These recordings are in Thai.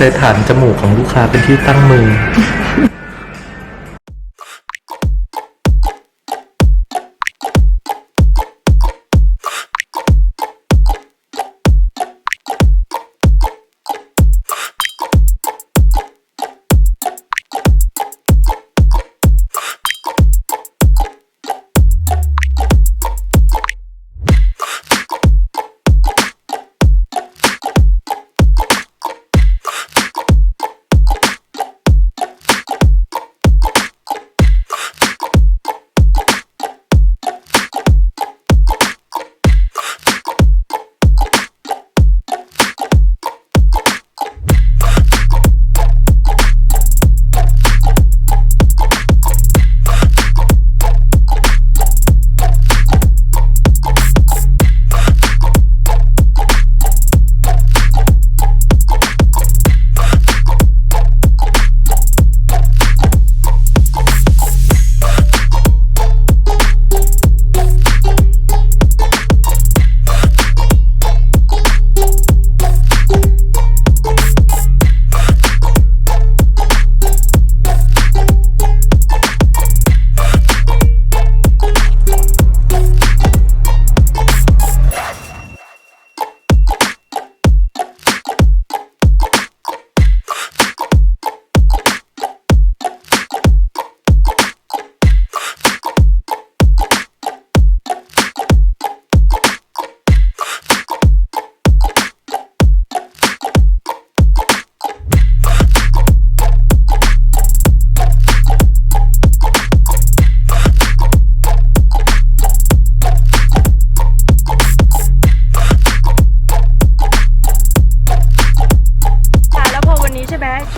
ใช้ฐานจมูกของลูกค้าเป็นที่ตั้งมือ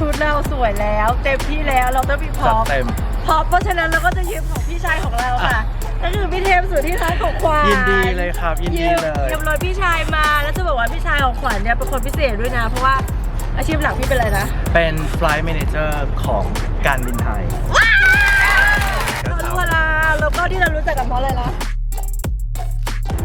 ช่ไหมชุดเราสวยแล้ว เต็มที่แล้วเราต้องมีพร้อมเต็ม พร้อมเพราะฉะนั้นเราก็จะยืมของพี่ชายของเราค่ะก็คือพี่เทมสุดที่รักของขวัญยินดีเลยครับ ยินดียืมเลยยืมรถพี่ชายมาแล้วจะบอกว่าพี่ชายของขวัญเนี่ยเป็นคนพิเศษด้วยนะเพราะว่าอาชีพหลักพี่เป็นอะไรนะ เป็น Flight Manager ของการบินไทย เรารู้เวลาแล้วก็ที่เรารู้จักกันเพราะอะไรนะ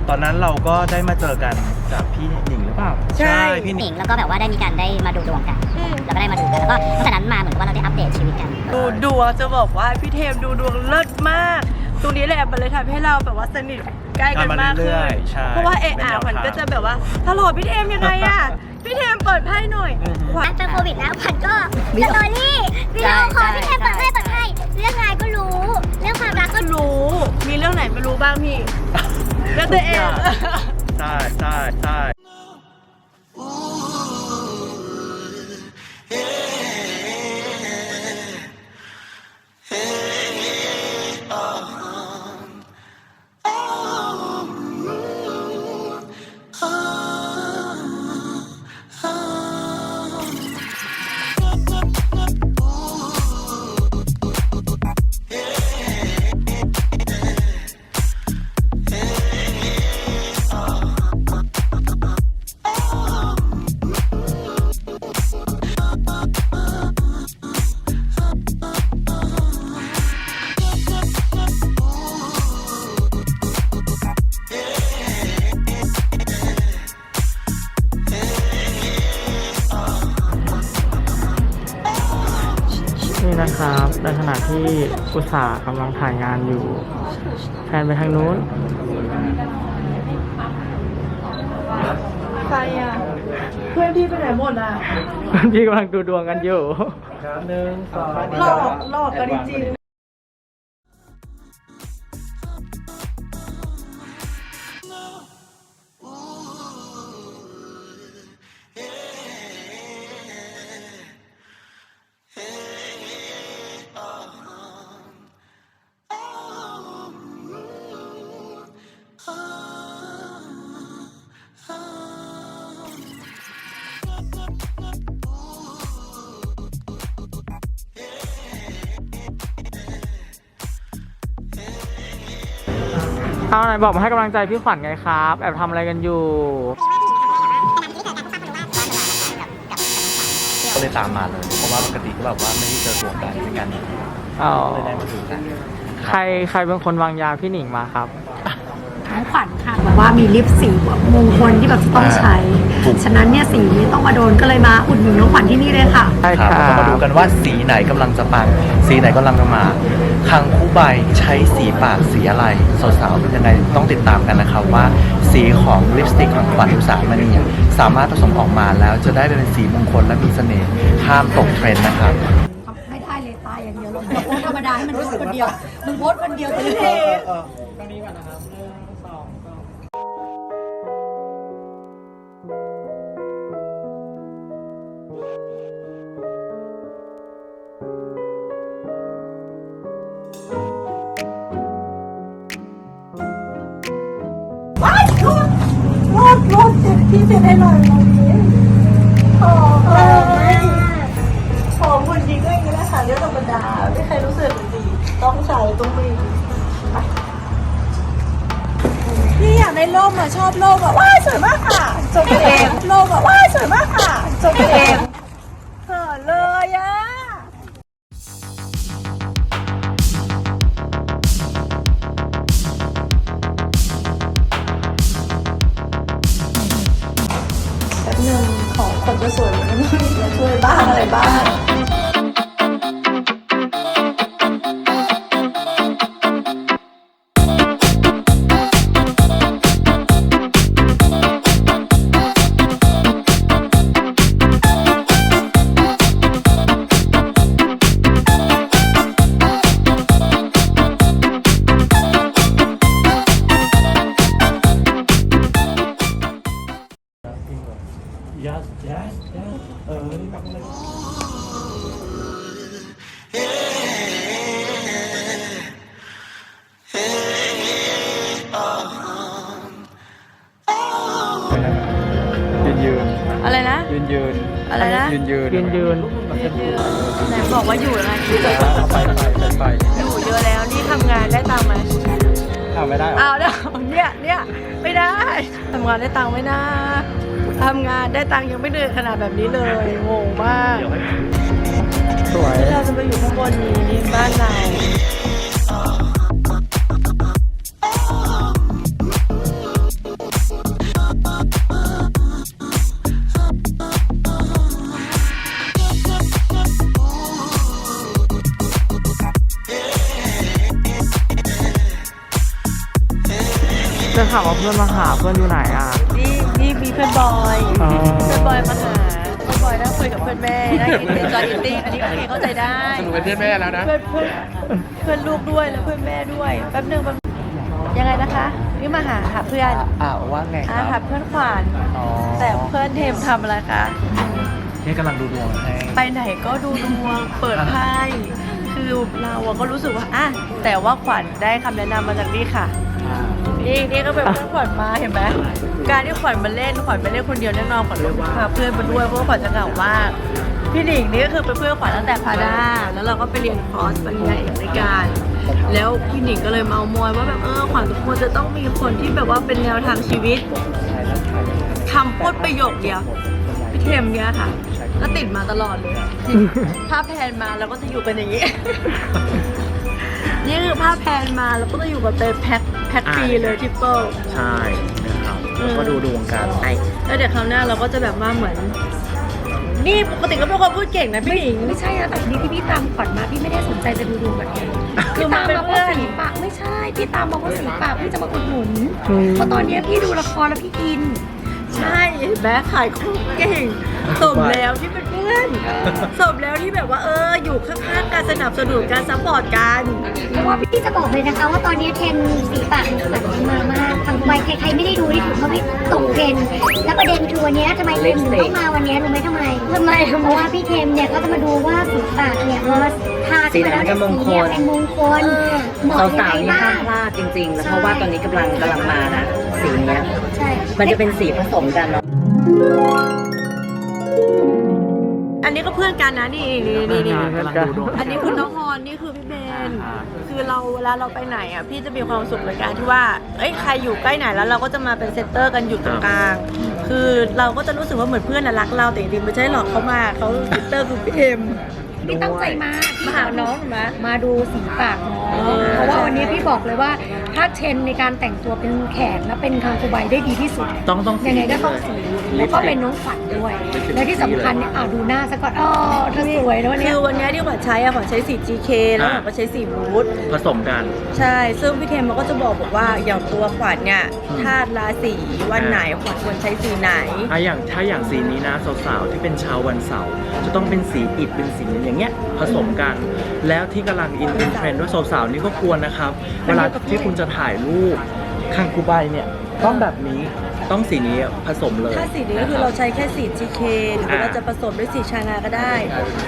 ตอนนั้นเราก็ได้มาเจอกันกับพี่หนิงหรือเปล่าใช่ พี่หหนินิงงแล้วก็แบบว่าได้มีการได้มาดูดวงกันอืม แล้วก็ได้มาดูกันแล้วก็ตั้งแต่นั้นมาเหมือนกับว่าเราได้อัปเดตชีวิตกัน ดูดวงจะบอกว่าพี่เทมดูดวงเลิศมาก ตรงนี้แหละมันเลยทำให้เราแบบว่าสนิทใกล้กันมากขึ้นใช่เพราะว่าเอะอะขวัญก็จะแบบว่าฮัลโหลพี่เทมยังไงอะพี่เทมเปิดไพ่หน่อยขวัญ เป็นโควิดแล้วขวัญก็สตอรี่วิดีโอคอลพี่เทมเปิดให้เปิดให้เรื่องงานก็รู้ เรื่องความรักก็รู้ รู้ มีเรื่องไหนไม่รู้บ้างพี่ เรื่องตัวเองใช่ใช่ใช่ ครับ ในขณะที่อุตสาห์กำลังถ่ายงานอยู่แพนไปทางนู้น ใครอะเพื่อนพี่ไปไหนหมดอะพี่กำลังดูดวงกันอยู่ครับหนึ่งสองหลอกหลอกกันจริงๆ เอาไหนบอกมาให้กำลังใจพี่ขวัญไงครับ แอบทำอะไรกันอยู่ ก็เลยตามมาเลย เพราะว่าปกติก็แบบว่าไม่ได้เจอตัวกันในการนี้อ๋อ ก็เลยได้มาดูกันใครใครเป็นคนวางยาพี่หนิงมาครับน้องขวัญค่ะบอกว่ามีลิปสีแบบมงคลที่แบบจะต้องใช้ถูกฉะนั้นเนี่ยสีนี้ต้องมาโดนก็เลยมาอุดหนุนน้องขวัญที่นี่เลยค่ะ ใช่ครับค่ะเรามาดูกันว่าสีไหนกำลังจะปังสีไหนกำลังจะมา คังคู่ใบใช้สีปากสีอะไรสาวๆเป็นยังไงต้องติดตามกันนะครับว่า สีของลิปสติกของขวัญอุสามณีเนี่ยสามารถผสมออกมาแล้วจะได้เป็นสีมงคลและมีเสน่ห์ห้ามตกเทรนด์นะครับไม่ได้เลยตายอย่างเดียวลงโพสธรรมดาให้มันรู้สึกคนเดียวมึงโพสคนเดียวจะเท่ก็นี้ก่อนนะครับ ลยของคนจริงก็อย่างนี้แหละค่ะเรื่องธรรมดาไม่ใครรู้สึกดี ต้องใช้ต้องมีพี่อยากได้ร่มอะชอบโลมอะว้าสวยมากค่ะจบเองร่มอะว้าสวยมากค่ะจบเอง คนจะสวยมันต้องมีมาช่วยบ้างอะไรบ้าง ไหนบอกว่าอยู่นะไปไปไปอยู่เยอะแล้วนี่ทำงานได้ตังค์ไหมทำไม่ได้อ้าวเนี่ยเนี่ยเนี่ยไม่ได้ทำงานได้ตังค์ไหมนะทำงานได้ตังค์ยังไม่เหนื่อยขนาดแบบนี้เลยงงมากสวยเราจะไปอยู่ข้างบนนี้บ้านเรา จะถามว่าเพื่อนมาหาเพื่อนอยู่ไหนอะ นี่นี่มีเพื่อนบอยอ๋อ เพื่อนบอยมาหาเพื่อนบอยนั่งคุยกับเพื่อนแม่นั่งกินเอนจอยอิตติ้งอันนี้โอเคเข้าใจได้หนูเป็นเพื่อนแม่แล้วนะ เพื่อนเพื่อนเพื่อนลูกด้วยแล้วเพื่อนแม่ด้วยแป๊บนึงแป๊บยังไงนะคะนี่มาหาหาเพื่อนอ่าว่าไงคอ่ารับหาเพื่อนขวัญอ๋อแต่เพื่อนเทมทำอะไรคะนี่กำลังดูดวงให้ไปไหนก็ดูดวงเปิดไพ่คือเราอะก็รู้สึกว่าอะแต่ว่าขวัญได้คำแนะนำมาจากนี่ค่ะ นี่นี่ก็เป็นเพื่อนขวัญมาเห็นไหมการที่ขวัญมาเล่นขวัญไม่เล่นคนเดียวแน่นอนขวัญต้องพาเพื่อนมาด้วยเพราะว่าขวัญจะเหงามากพี่หนิงนี่ก็คือเป็นเพื่อนขวัญตั้งแต่พาด้าแล้วเราก็ไปเรียนคอร์สปริญญาเอกด้วยกันแล้วพี่หนิงก็เลยเมามอยว่าแบบเออขวัญทุกคนจะต้องมีคนที่แบบว่าเป็นแนวทางชีวิตคำพูดประโยคเดียวพี่เทมเนี่ยค่ะ ก็ติดมาตลอดเลย ถ้าแพนมาเราก็จะอยู่กันอย่างนี้ นี่คือภาพแพนมาแล้วก็จะอยู่กับเตยแพ็คแพ็คฟรีเลยทิปเปิลใช่นะครับแล้วก็ดูดวงกันใช่แล้วเดี๋ยวคราวหน้าเราก็จะแบบว่าเหมือน นี่ปกติก็เป็นคนพูดเก่งนะพี่หญิงไม่ใช่นะแต่ทีนี้ที่พี่ตามขวัญมาพี่ไม่ได้สนใจจะดูดวงแบบนี้คือพี่มัตานมเป็นมาเพเพื่อราะนสีปากไม่ใช่ พี่ตามมาเพราะสีปากพี่จะมาอุดหนุนเพราะตอนเนี้ยพี่ดูละครแล้วพี่อิน ใช่เห็นไหมขายของเก่งสมแล้วที่เป็นเพื่อนสมแล้วที่แบบว่าเอออยู่ข้างๆการสนับสนุนการซัพพอร์ตกันเพราะว่าพี่จะบอกเลยนะคะว่าตอนนี้เทรนด์สีปากมันแบบมามากทางใบใครๆไม่ได้ดูนี่ถือเขาไม่ตกเทรนด์แล้วประเด็นคือวันเนี้ยทำไมเทรนด์ถึงต้องมาวันเนี้ยรู้ไหมทำไมทำไมเพราะว่าพี่เทมเนี่ยเขาจะมาดูว่าสีปากเนี่ยพอทาขึ้นมาแล้วเนี่ยสีเนี่ยเป็นมงคลเหมาะยังสาวๆนี่ไงบ้าห้างมพลาดจริงๆนะเพราะว่าตอนนี้กำลังกำลังมานะสีเนี้ยใช่มันจะเป็นสีผสมกันเนาะ อันนี้ก็เพื่อนกันนะนี่นี่นี่นี่กำลังดูดวง อันนี้คือน้องฮอนนี่คือพี่เบนคือเราเวลาเราไปไหนอะพี่จะมีความสุขในการที่ว่า เอ้ยใครอยู่ใกล้ไหนแล้วเราก็จะมาเป็นเซนเตอร์กันอยู่ตรงกลาง คือเราก็จะรู้สึกว่าเหมือนเพื่อนน่ะรักเราแต่จริงๆไม่ใช่หรอกเขามาเขาเซนเตอร์คือพี่เอ็ม พี่ตั้งใจมาพี่มาหาน้องถูกไหมมาดูสีปากน้อง เออ เพราะว่าวันนี้พี่บอกเลยว่า ถ้าเทรนในการแต่งตัวเป็นแขกและเป็นคังคูใบได้ดีที่สุดต้องต้องยังไงก็ต้องสีแล้วก็เป็นน้องขวัญด้วย และที่สำคัญเนี่ยอ่าดูหน้าซะก่อนอ๋อเธอสวยนะวันคืเนี้ยอวันเนี้ยที่ขวัญใช้อะขวัญใช้สี GK แล้วขวัญก็ใช้สีวูดผสมกัน ใช่ ซึ่งพี่เทมมันก็จะบอกบอกว่าอย่างตัวขวัญเนี่ยธาตุราศีวันไหนขวัญควรใช้สีไหนอะอย่างถ้าอย่างสีนี้นะสาวๆที่เป็นชาววันเสาร์จะต้องเป็นสีอิฐเป็นสีอย่างเงี้ยผสมกัน แล้วที่กำลังอินเทรนด์ด้วยสาวๆนี่ก็ควรนะครับ เวลาที่คุณจะถ่ายรูปคังคูใบเนี่ยต้องแบบนี้ต้องสีนี้ผสมเลย ถ้าสีนี้ก็คือเราใช้แค่สี GK หรือว่าอ่าเราจะผสมด้วยสีชานาก็ได้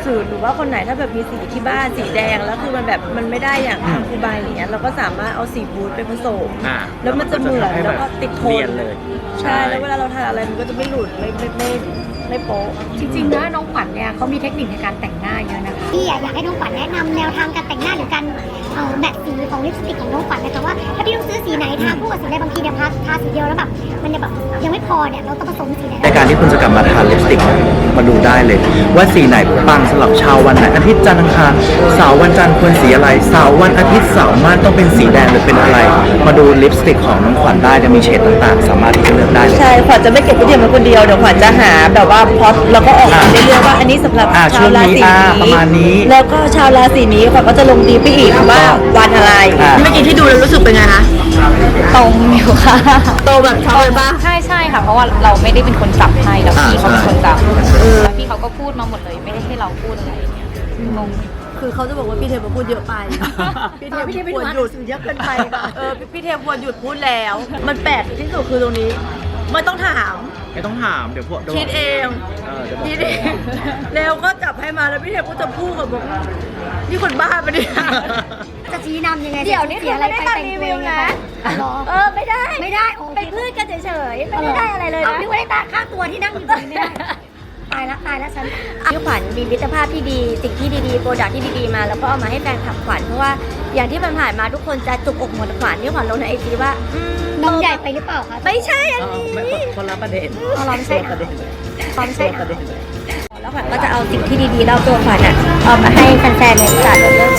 สูตรหรือว่าคนไหนถ้าแบบมีสีที่บ้านสีแดงแล้วคือมันแบบมันไม่ได้อย่างทางคูใบอย่างเงี้ยเราก็สามารถเอาสีบูทไปผสมอ่าแล้วมันจะเหมือนให้แล้วบบก็ติดทเนียนนเลย ใช่แล้วเวลาเราทานอะไรมันก็จะไม่หลุดไม่ไม่ไม่ไม่โป๊ะจริงๆนะน้องขวัญเนี่ยเขามีเทคนิคในการแต่งหน้า เยอะนะคะพี่อะอยากให้น้องขวัญแนะนำแนวทางการแต่งหน้าหรือการเอ่อแมทสีของลิปสติกของน้องขวัญนะคะว่าถ้าพี่ต้องซื้อสีไหนทาคู่กับสีใดบางทีเนี่ยทาทาสีเดียวแล้วแบบมันยังแบบยังไม่พอเนี่ยเราต้องผสมสีไหนในการที่คุณจะกลับมาทานลิปสติกมาดูได้เลย ว่าสีไหนปังสำหรับชาววันไหนอาทิตย์จันทร์อังคารเสาร์วันจันทร์ควรสีอะไรเสาร์วันอาทิตย์เสาร์ม่านต้องเป็นสีแดงหรือเป็นอะไร มาดูลิปสติกของน้องขวัญได้จะมีเฉดต่างๆ สามารถที่จะเลือกได้เลยใช่ขวัญจะไม่เก็บไว้เดียวมันคนเดียวเดี๋ยวขวัญจะหาแบบว่าพอดแล้วก็ออกมาเรื่อยๆว่าอันนี้สำหรับอ่าชาวราศีช่วงนี้อ่าประมาณนี้แล้วก็ชาวราศีนี้ขวัญก็จะลงดีไปอีกว่าวันอะไรอ่า เมื่อกี้ที่ดูแล้วรู้สึกเป็นไงคะตรงอยู่ค่ะโตแบบชอบเลยปะ ใช่ใช่ค่ะ เพราะว่าเราไม่ได้เป็นคนจับให้แล้วพี่เขาเป็นคนจับแล้วพี่เขาก็พูดมาหมดเลย ไม่ได้ให้เราพูดอะไรอย่างเงี้ยงง คือเขาจะบอกว่าพี่เทมมาพูดเยอะไป พี่เทมควรหยุดเยอะเกินไป เออพี่เทมควรหยุดพูดแล้ว มันแปลกที่สุดคือตรงนี้ไม่ต้องถาม ไม่ต้องถามเดี๋ยวพวกคิดเองเออเดี๋ยวบอกคิดเองแล้วก็จับให้มาแล้วพี่เทมก็จะพูดกับบอกนี่คนบ้าปะเนี่ยจะชี้นำยังไงเดี๋ยวนี้สีอะไรไปแต่งตัวยังไงคะหรอเออไม่ได้ไม่ได้โอเคเป็นเพื่อนกันเฉยๆไม่ได้อะไรเลยเอานะนึกว่าได้ตาค่าตัวที่นั่งอยู่ตรงนี้ ตายละตายละฉันพี่ขวัญมีมิตรภาพที่ดี สิ่งที่ดีๆโปรดักที่ดีๆมา แล้วก็เอามาให้แฟนคลับขวัญเพราะว่าอย่างที่ผ่านๆมาทุกคนจะจุกอกหมดขวัญที่ขวัญลงในไอจีว่าอืมนมใหญ่ไปหรือเปล่าคะไม่ใช่อันนี้คนละประเด็นเอาเราไม่ใช่เหรอเราไม่ใช่เหรอแล้วขวัญก็จะเอาสิ่งที่ดีๆรอบตัวขวัญอะเอามาให้แฟนๆในตลาดเรื่อง